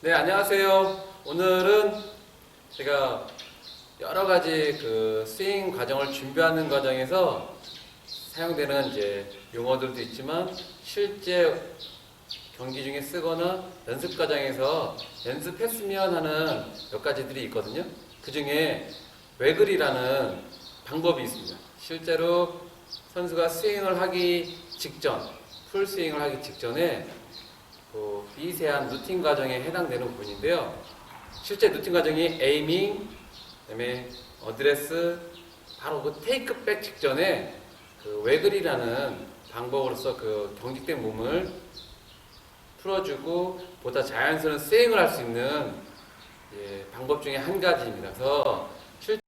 네, 안녕하세요. 오늘은 제가 여러 가지 그 스윙 과정을 준비하는 과정에서 사용되는 이제 용어들도 있지만 실제 경기 중에 쓰거나 연습 과정에서 연습했으면 하는 몇 가지들이 있거든요. 그 중에 외글이라는 방법이 있습니다. 실제로 선수가 스윙을 하기 직전, 풀 스윙을 하기 직전에 그 미세한 루틴 과정에 해당되는 부분인데요. 실제 루틴 과정이 에이밍, 그다음에 어드레스, 바로 그 테이크백 직전에 그 외글이라는 방법으로서 그 경직된 몸을 풀어주고 보다 자연스러운 스윙을 할 수 있는 예, 방법 중에 한 가지입니다. 그래서 실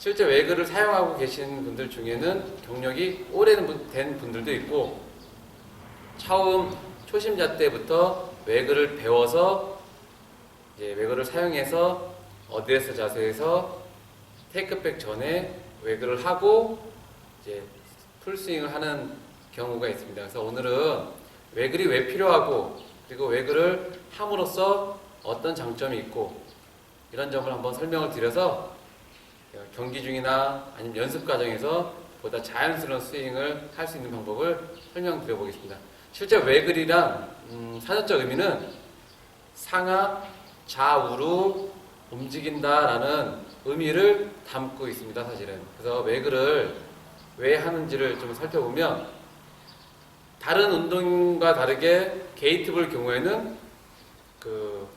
실제 외글을 사용하고 계신 분들 중에는 경력이 오래된 분들도 있고 처음 초심자 때부터 외글을 배워서 이제 외글을 사용해서 어드레스 자세에서 테이크백 전에 외글을 하고 이제 풀스윙을 하는 경우가 있습니다. 그래서 오늘은 외글이 왜 필요하고 그리고 외글을 함으로써 어떤 장점이 있고 이런 점을 한번 설명을 드려서 경기 중이나 아니면 연습 과정에서 보다 자연스러운 스윙을 할 수 있는 방법을 설명드려 보겠습니다. 실제 외글이란 음, 사전적 의미는 상하 좌우로 움직인다라는 의미를 담고 있습니다. 사실은 그래서 외글을 왜 하는지를 좀 살펴보면 다른 운동과 다르게 게이트볼 경우에는 그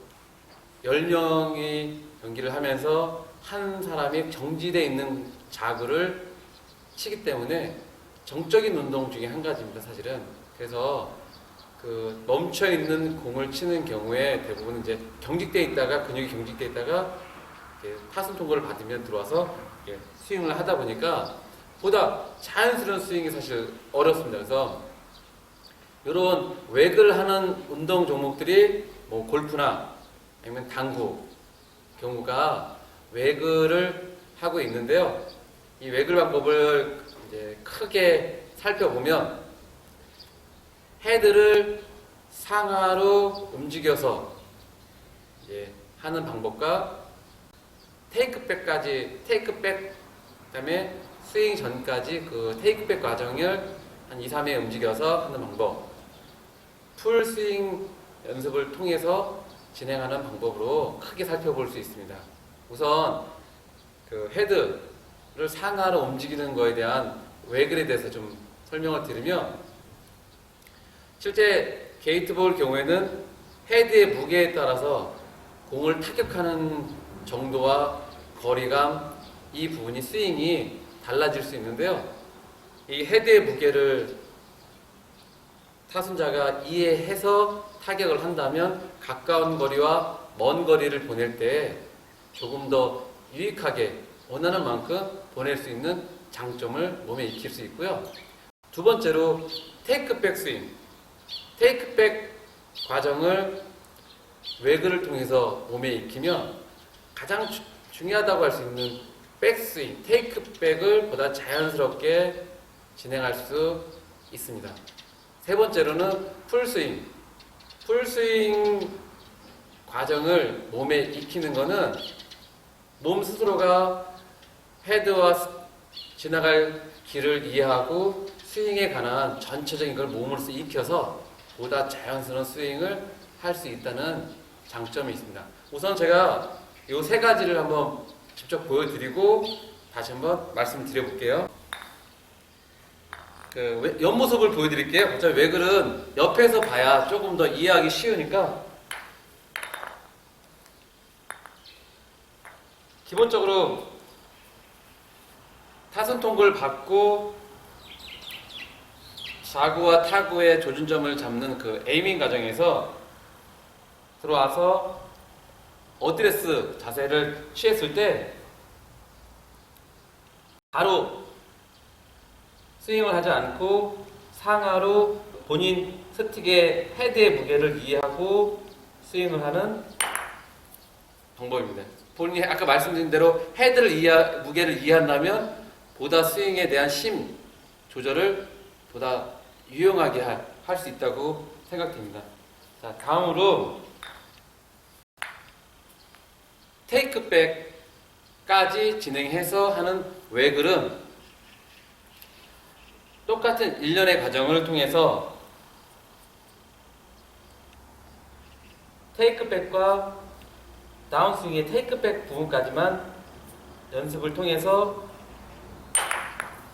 10명이 경기를 하면서 한 사람이 정지되어 있는 자구를 치기 때문에 정적인 운동 중에 한 가지입니다, 사실은. 그래서 그 멈춰 있는 공을 치는 경우에 대부분 이제 경직돼 있다가 근육이 경직돼 있다가 타순 통과를 받으면 들어와서 스윙을 하다 보니까 보다 자연스러운 스윙이 사실 어렵습니다. 그래서 이런 웨글 하는 운동 종목들이 뭐 골프나 아니면 당구 경우가 외글을 하고 있는데요. 이 외글 방법을 이제 크게 살펴보면 헤드를 상하로 움직여서 하는 방법과 테이크백까지 테이크백 그다음에 스윙 전까지 그 테이크백 과정을 한 2, 3회 움직여서 하는 방법 풀 스윙 연습을 통해서 진행하는 방법으로 크게 살펴볼 수 있습니다. 우선 그 헤드를 상하로 움직이는 거에 대한 외글에 대해서 좀 설명을 드리면 실제 게이트볼 경우에는 헤드의 무게에 따라서 공을 타격하는 정도와 거리감 이 부분이 스윙이 달라질 수 있는데요. 이 헤드의 무게를 타순자가 이해해서 타격을 한다면 가까운 거리와 먼 거리를 보낼 때 조금 더 유익하게 원하는 만큼 보낼 수 있는 장점을 몸에 익힐 수 있고요. 두 번째로 테이크백 스윙. 테이크백 과정을 외근을 통해서 몸에 익히면 가장 주- 중요하다고 할 수 있는 백스윙, 테이크백을 보다 자연스럽게 진행할 수 있습니다. 세 번째로는 풀스윙. 풀스윙 과정을 몸에 익히는 것은 몸 스스로가 헤드와 스- 지나갈 길을 이해하고 스윙에 관한 전체적인 걸 몸으로써 익혀서 보다 자연스러운 스윙을 할 수 있다는 장점이 있습니다. 우선 제가 이 세 가지를 한번 직접 보여드리고 다시 한번 말씀을 드려볼게요. 그 외- 옆모습을 보여드릴게요. 어차피 외글은 옆에서 봐야 조금 더 이해하기 쉬우니까 기본적으로 타선 통구를 받고 좌구와 타구의 조준점을 잡는 그 에이밍 과정에서 들어와서 어드레스 자세를 취했을 때 바로 스윙을 하지 않고 상하로 본인 스틱의 헤드의 무게를 이해하고 스윙을 하는 방법입니다. 본인이 아까 말씀드린 대로 헤드를 이해, 무게를 이해한다면 보다 스윙에 대한 심 조절을 보다 유용하게 할 수 있다고 생각됩니다. 자, 다음으로 테이크백까지 진행해서 하는 웨글은 똑같은 일련의 과정을 통해서 테이크백과 다운스윙의 테이크백 부분까지만 연습을 통해서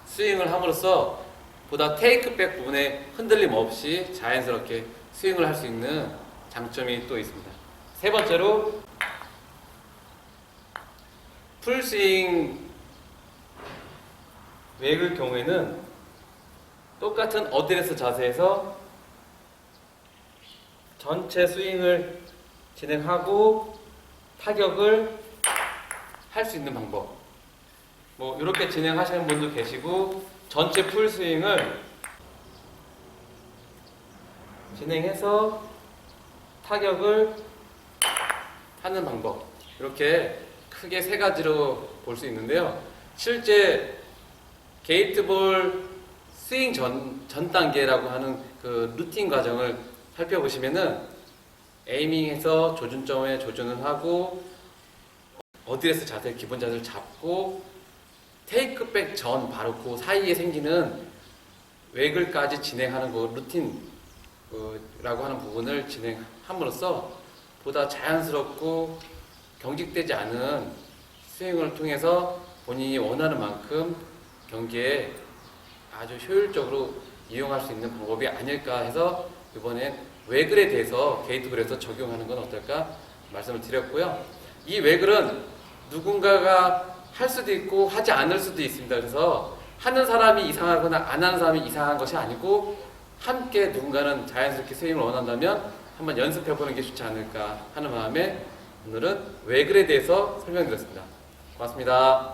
스윙을 함으로써 보다 테이크백 부분에 흔들림 없이 자연스럽게 스윙을 할 수 있는 장점이 또 있습니다. 세 번째로 풀스윙 웨글 경우에는 똑같은 어드레스 자세에서 전체 스윙을 진행하고 타격을 할 수 있는 방법. 뭐 이렇게 진행하시는 분도 계시고 전체 풀 스윙을 진행해서 타격을 하는 방법. 이렇게 크게 세 가지로 볼 수 있는데요. 실제 게이트볼 스윙 전, 전 단계라고 하는 그 루틴 과정을 살펴보시면은 에이밍해서 조준점에 조준을 하고 어드레스 자세 기본 자세를 잡고 테이크백 전 바로 그 사이에 생기는 웨글까지 진행하는 그 루틴 그 라고 하는 부분을 진행함으로써 보다 자연스럽고 경직되지 않은 스윙을 통해서 본인이 원하는 만큼 경기에 아주 효율적으로 이용할 수 있는 방법이 아닐까 해서 이번엔 웨글에 대해서 게이트볼에서 적용하는 건 어떨까 말씀을 드렸고요. 이 웨글은 누군가가 할 수도 있고 하지 않을 수도 있습니다. 그래서 하는 사람이 이상하거나 안 하는 사람이 이상한 것이 아니고 함께 누군가는 자연스럽게 스윙을 원한다면 한번 연습해 보는 게 좋지 않을까 하는 마음에 오늘은 웨글에 대해서 설명드렸습니다. 고맙습니다.